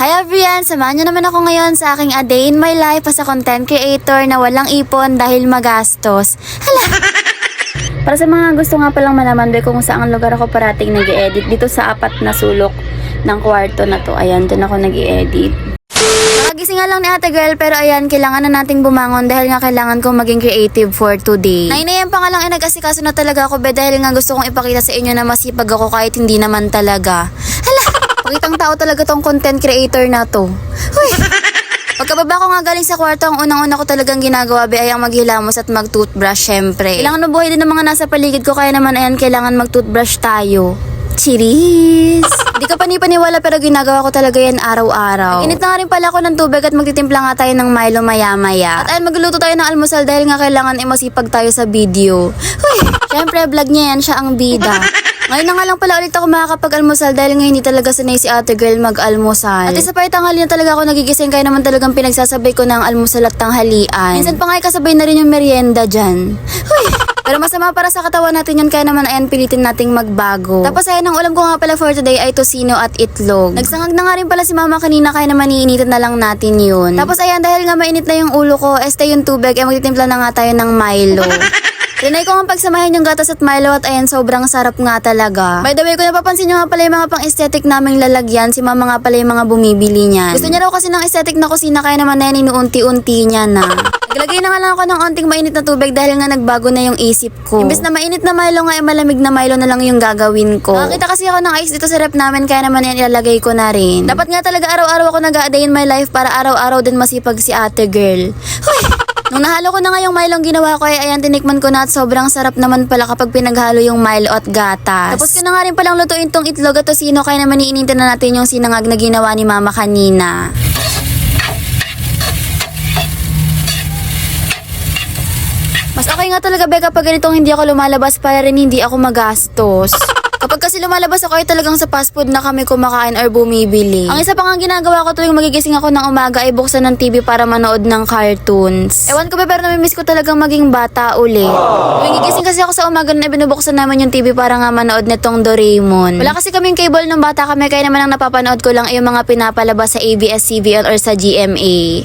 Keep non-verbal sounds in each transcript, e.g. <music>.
Hi everyone! Samahan niyo naman ako ngayon sa aking A Day in My Life as a content creator na walang ipon dahil magastos. Hala! <laughs> Para sa mga gusto nga palang malaman ba kung saan lugar ako parating nag edit dito sa apat na sulok ng kwarto na to. Ayan, doon ako nag edit Kagising nga lang ni ate girl pero ayan, kailangan na nating bumangon dahil nga kailangan kong maging creative for today. 9am pa nga lang ay nag-asikaso na talaga ako be dahil nga gusto kong ipakita sa inyo na masipag ako kahit hindi naman talaga. Pakitang tao talaga tong content creator na to. Huy! Pagkababa ko nga galing sa kwarto, ang unang-una ko talagang ginagawa be ay ang maghilamos at mag-toothbrush syempre. Kailangan mabuhay din ng mga nasa paligid ko kaya naman ayan kailangan mag-toothbrush tayo. Cheers! Di ka panipaniwala pero ginagawa ko talaga yan araw-araw. Init na nga rin pala ako ng tubig at magtitimpla nga tayo ng Milo maya-maya. At ayun, magluluto tayo ng almusal dahil nga kailangan ay masipag tayo sa video. Huy! Siyempre, vlog niya yan, siya ang bida. Ngayon na nga lang pala ulit ako makakapag-almusal dahil nga hindi talaga sanay si ate girl mag-almusal. At isa pa tanghali na talaga ako nagigising kaya naman talagang pinagsasabay ko ng almusal at tanghalian. Minsan pa nga ay kasabay na rin yung merienda dyan. Huy! Pero masama para sa katawan natin yun kaya naman ayan pilitin nating magbago. Tapos ayan ang ulam ko nga pala for today ay tosino at itlog. Nagsangag na nga rin pala si mama kanina kaya naman iinitan na lang natin yun. Tapos ayan dahil nga mainit na yung ulo ko, este yung tubig ay magtitimpla na nga tayo ng Milo. <laughs> Tinay ko nga pagsamahin yung gatas at Milo at ayan sobrang sarap nga talaga. By the way, kung napapansin nyo nga pala yung mga pang aesthetic naming lalagyan, si mama nga pala yung mga bumibili niyan. Gusto niya raw kasi ng aesthetic na kusina kaya naman na yan inuunti-unti niya na. Naglagay na nga lang ako ng onting mainit na tubig dahil nga nagbago na yung isip ko. Imbes na mainit na Milo nga ay malamig na Milo na lang yung gagawin ko. Nakakita kasi ako ng ice dito sa rep namin kaya naman yan ilalagay ko na rin. Dapat nga talaga araw-araw ako nag-a-day in my life para araw-araw din masipag si ate girl. Huy! Nung nahalo ko na nga yung Milo ang ginawa ko ay ayan tinikman ko na at sobrang sarap naman pala kapag pinaghalo yung Milo at gatas. Tapos ko na nga rin palang lutuin tong itlog at tosino kaya naman iinintin na natin yung sinangag na ginawa ni mama kanina. Mas okay nga talaga be kapag ganitong hindi ako lumalabas para rin hindi ako magastos. Kapag kasi lumalabas ako ay talagang sa fast food na kami kumakain or bumibili. Ang isa pa nga ginagawa ko tuwing magigising ako ng umaga ay buksan ng TV para manood ng cartoons. Ewan ko ba pero namimiss ko talagang maging bata uli. Tuwing gigising kasi ako sa umaga na binubuksan naman yung TV para nga manood nitong Doraemon. Wala kasi kaming cable nung bata kami kaya naman ang napapanood ko lang ay yung mga pinapalabas sa ABS-CBN or sa GMA.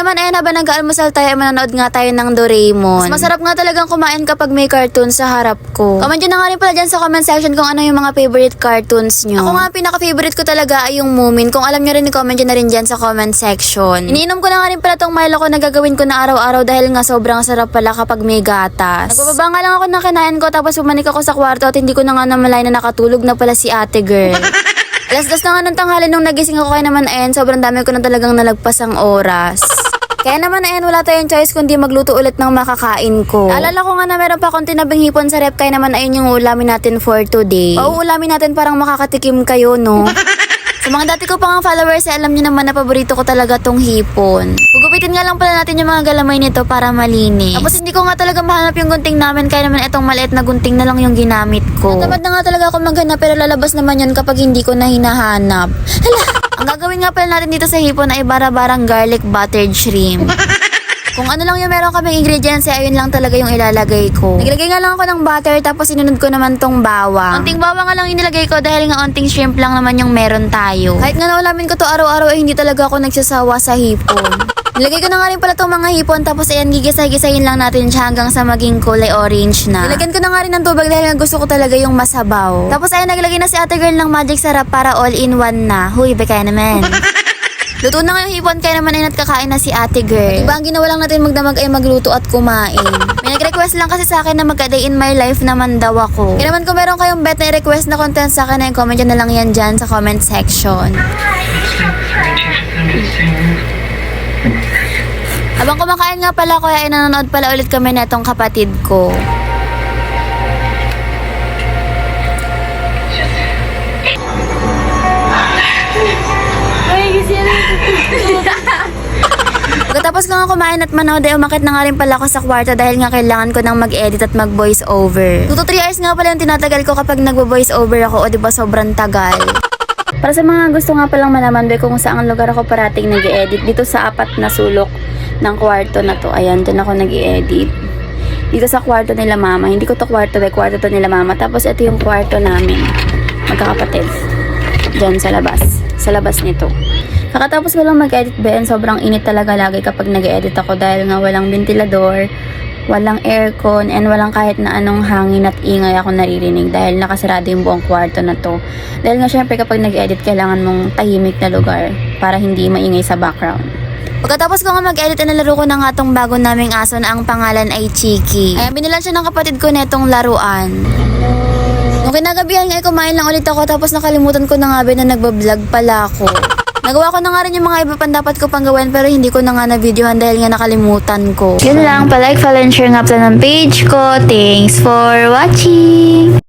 Naman ayun habang nag-aalmusal tayo ay manonood nga tayo ng Doraemon. Mas masarap nga talagang kumain kapag may cartoon sa harap ko. Comment nyo na nga rin pala dyan sa comment section kung ano yung mga favorite cartoons nyo. Ako nga pinaka-favorite ko talaga ay yung Moomin. Kung alam nyo rin, comment nyo na rin dyan sa comment section. Iniinom ko na nga rin pala tong Milo ko na gagawin ko na araw-araw dahil nga sobrang sarap pala kapag may gatas. Nagbababa nga lang ako ng kinain ko tapos bumalik ako sa kwarto at hindi ko na nga namalay na nakatulog na pala si ate girl. <laughs> Alas dos na nga ng tanghali nung nagising ako kaya naman ayan, sobrang dami ko na talagang nalagpas ang oras. Kaya naman ayan, wala tayong choice kundi magluto ulit ng makakain ko. Alala ko nga na meron pa akong tinabing hipon sa rep kaya naman ayun yung ulamin natin for today. Pauulamin natin parang makakatikim kayo, no? Sa mga dati ko pang followers, eh, alam niyo naman na paborito ko talaga tong hipon. Gugupitin nga lang pala natin yung mga galamay nito para malinis. Tapos hindi ko nga talaga mahanap yung gunting namin kaya naman itong maliit na gunting na lang yung ginamit ko. Natamad na nga talaga ako maghanap pero lalabas naman yun kapag hindi ko na hinahanap. Hala! Gagawin nga pala natin dito sa hipon ay bara-barang garlic buttered shrimp. <laughs> Kung ano lang yung meron kaming ingredients, eh, ayun lang talaga yung ilalagay ko. Naglagay nga lang ako ng butter, tapos sinunod ko naman tong bawang. Onting bawang nga lang inilagay ko dahil nga onting shrimp lang naman yung meron tayo. Kahit nga naulamin ko to araw-araw, ay hindi talaga ako nagsasawa sa hipon. Nilagay ko na nga rin pala tong mga hipon, tapos ayan, gigisay-gisayin lang natin siya hanggang sa maging kulay orange na. Nilagyan ko na nga rin ng tubig dahil gusto ko talaga yung masabaw. Tapos ayan, naglagay na si ate girl ng magic sarap para all-in-one na. Huy, bekaya naman. <laughs> Luto na nga yung hipon kaya naman ay natkakain na si ate girl. Diba ang ginawa lang natin magdamag ay magluto at kumain. <laughs> May nag-request lang kasi sa akin na magka-day in my life naman daw ako. Kaya naman kung meron kayong bet na request na content sa akin ay comment na lang yan dyan sa comment section. Habang kumakain nga pala ko ay nanonood pala ulit kami netong kapatid ko. <laughs> Pagkatapos ko nga kumain at manood ay umakit na nga rin pala ako sa kwarto dahil nga kailangan ko nang mag-edit at mag-voice over. 2 to 3 hours nga pala yung tinatagal ko kapag nagvo-voice over ako o di ba sobrang tagal. Para sa mga gusto nga palang malaman ba kung saan lugar ako parating nag edit dito sa apat na sulok ng kwarto na to. Ayan, dyan ako nag edit dito sa kwarto nila mama. Hindi ko to kwarto, be, kwarto to nila mama. Tapos ito yung kwarto namin, magkakapatid. Diyan sa labas, sa labas nito. Kakatapos ko lang mag-edit and sobrang init talaga lagi kapag nag-edit ako dahil nga walang ventilador, walang aircon, and walang kahit na anong hangin at ingay ako naririnig dahil nakasarado yung buong kwarto na to. Dahil nga syempre kapag nag-edit, kailangan mong tahimik na lugar para hindi maingay sa background. Pagkatapos ko nga mag-edit, nalaro ko na nga tong bago naming aso na ang pangalan ay Chiki. Ayan, binilan siya ng kapatid ko netong laruan. Nung kinagabihan nga, kumain lang ulit ako tapos nakalimutan ko na nga ba na nagbablog pala ako. <laughs> Nagawa ko na nga rin yung mga iba pang dapat ko pang gawin pero hindi ko na nga na-videohan dahil nga nakalimutan ko. Yun lang, palike, follow, and share nga pala ng page ko. Thanks for watching!